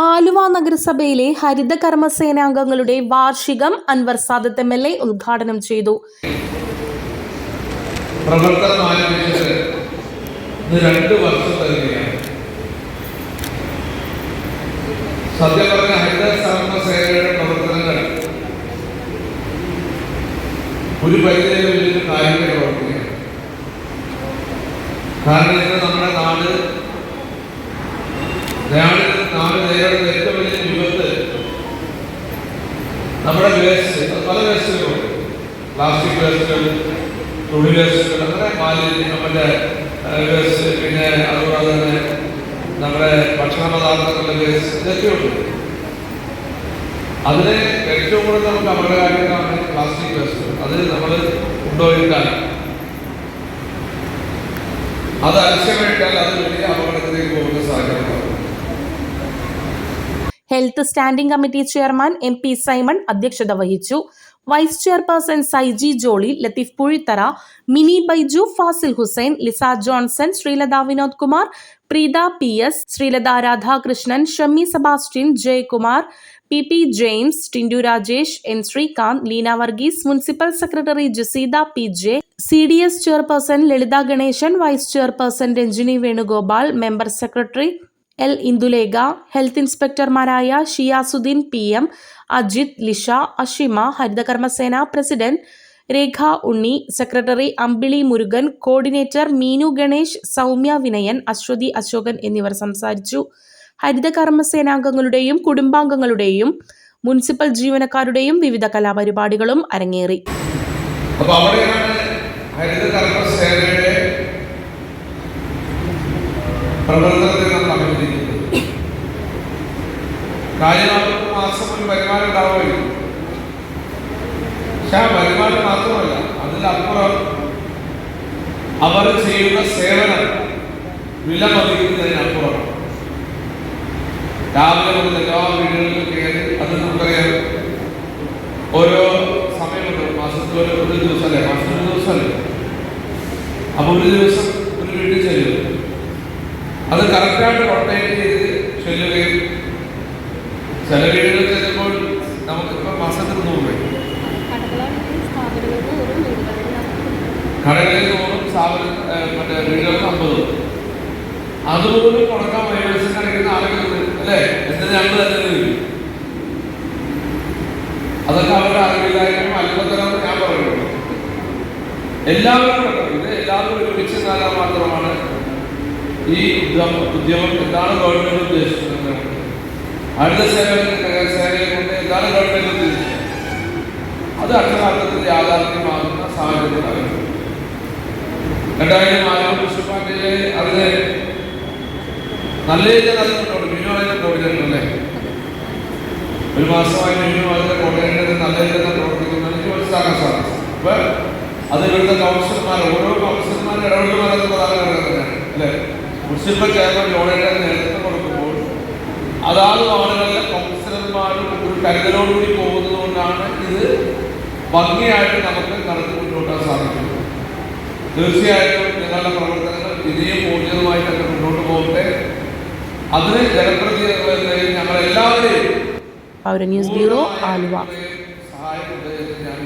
ആലുവ നഗരസഭയിലെ ഹരിത കർമ്മസേനാംഗങ്ങളുടെ വാർഷികം Anwar Sadath M L A ഉദ്ഘാടനം ചെയ്തു. ഒരു പരിധിയിലും കായിക പ്രവർത്തനമാണ് കാരണം നമ്മുടെ നാട് വലിയ നമ്മുടെ വേസ്റ്റ് പല വേസ്റ്റുകളുണ്ട്. പ്ലാസ്റ്റിക് വേസ്റ്റുകൾ തുണി വേസ്റ്റുകൾ അങ്ങനെ മാലിന്യം നമ്മുടെ വേസ്റ്റ് പിന്നെ അതുപോലെ തന്നെ നമ്മുടെ ഭക്ഷണ പദാർത്ഥങ്ങളുടെ വേസ്റ്റ് ഇതൊക്കെയുണ്ട്. അതിന് ഏറ്റവും കൂടുതൽ നമുക്ക് അപകടകാരികളാണ് പ്ലാസ്റ്റിക് വേസ്റ്റ് അത് നമ്മൾ കൊണ്ടുപോയിട്ടാൽ അത് അലക്ഷ്യമായിട്ടാൽ അത് വലിയ അപകടത്തിലേക്ക് പോകുന്ന സാഹചര്യമാണ് health standing committee chairman M P Simon അധ്യക്ഷത വഹിച്ചു. Vice chairperson Saiji Jolly Latheef Puzhithara Mini Baiju Fasil Hussain Liza Johnson Sreelatha Vinod Kumar Preetha P S Sreelatha Radhakrishnan Shammy Sebastian Jayakumar P P James Tindu Rajesh N Sreekanth Leena Varghese municipal secretary Jaseeda P J C D S chairperson Lalitha Ganesan vice chairperson Ranjini Venugopal member secretary L Indulekha health ഇൻസ്പെക്ടർമാരായ ഷിയാസുദ്ദീൻ P M Ajith Lisha Ashima ഹരിതകർമ്മസേന president Rekha Unni secretary Ambili Murugan coordinator Meenu Ganesh Soumya Vinayan Aswathy Asokan എന്നിവർ സംസാരിച്ചു. ഹരിതകർമ്മസേനാംഗങ്ങളുടെയും കുടുംബാംഗങ്ങളുടെയും municipal ജീവനക്കാരുടെയും വിവിധ കലാപരിപാടികളും അരങ്ങേറി. അപ്പൊ അവിടെയാണ് ഹരിത കർമ്മ കാര്യം അവർക്ക് മാസം ഒരു വരുമാനം ഉണ്ടാവുമായിരുന്നു പക്ഷെ ആ വരുമാനം മാത്രമല്ല അതിലപ്പുറം അവർ ചെയ്യുന്ന സേവനം വിലമതിക്കുന്നതിനപ്പുറം രാവിലെ മുതൽ എല്ലാ വീടുകളിലും കയറി അത് നമുക്കറിയാം ഓരോ സമയമുണ്ട്. മാസത്തിൽ ഒരു ഒരു ദിവസമല്ലേ? മാസത്തിൽ ഒരു ദിവസമല്ലേ? അപ്പൊ ഒരു ദിവസം ഒരു വീട്ടിൽ ചെല്ലും അത് കറക്റ്റായിട്ട് റൊട്ടേറ്റ് ചില വീടുകളിൽ ചെല്ലുമ്പോൾ നമുക്ക് ഇപ്പൊ മാസത്തിൽ നൂറ് സ്ഥാപന മറ്റേ വീടുകൾക്ക് അമ്പത്. അതുപോലും കൊടുക്കാൻ വൈവസം കാണിക്കുന്ന ആളുകളുണ്ട് അല്ലേ? എന്ന് ഞങ്ങൾ തന്നെ അതൊക്കെ അവരുടെ അറിവില്ലായ്മ അല്പത്തരം ഞാൻ പറയുന്നു. എല്ലാവരും എല്ലാവരും ഒരുമിച്ച് നിന്നാൽ മാത്രമാണ് ഈ ഉദ്യമം എന്താണ് ഗവൺമെന്റ് ഉദ്ദേശിക്കുന്നത് അടുത്ത സേവന സേനയെ കൊണ്ട് എന്താണ് ഗവൺമെന്റ് അത് അക്ഷരാർത്ഥത്തിൽ യാഥാർത്ഥ്യമാകുന്ന സാഹചര്യത്തിലാണ് രണ്ടായിരം ആലോ മുനിസിപ്പാലിറ്റിയിലെ അതിന് നല്ല രീതിയിൽ നടന്നിട്ടുണ്ട് മിനു അതിന്റെ ഒരു മാസമായി അതിന്റെ കോർഡിനേറ്റർ നല്ല രീതിയിൽ പ്രവർത്തിക്കുന്നു. എനിക്ക് മനസ്സിലാക്കാൻ സാധിച്ചു. അപ്പൊ അത് ഇവിടുത്തെ കൗൺസിലർമാർ ഓരോ കൗൺസിലർമാരും ഇടപെടുമാരെന്ന് പ്രധാന ഘടകം അല്ലേ? മുനിസിപ്പൽ ചെയർമാൻ കോർഡിനേറ്റർ നേതൃത്വം അതാത് വാർഡുകളിലെ കൗൺസിലർമാരും ഒരു കരുതലോടുകൂടി പോകുന്നത് കൊണ്ടാണ് ഇത് ഭംഗിയായിട്ട് നമുക്ക് നടത്തി മുന്നോട്ടാൻ സാധിക്കുന്നത്. തീർച്ചയായിട്ടും നിങ്ങളുടെ പ്രവർത്തനങ്ങൾ ഇനിയും ഊർജിതമായിട്ടൊക്കെ മുന്നോട്ട് പോകട്ടെ. അതിന് ജനപ്രതിനിധികളെയും ഞങ്ങൾ എല്ലാവരെയും പൗര ന്യൂസ് ബ്യൂറോ ആലുവ. സഹായം ഉണ്ട് ഞാൻ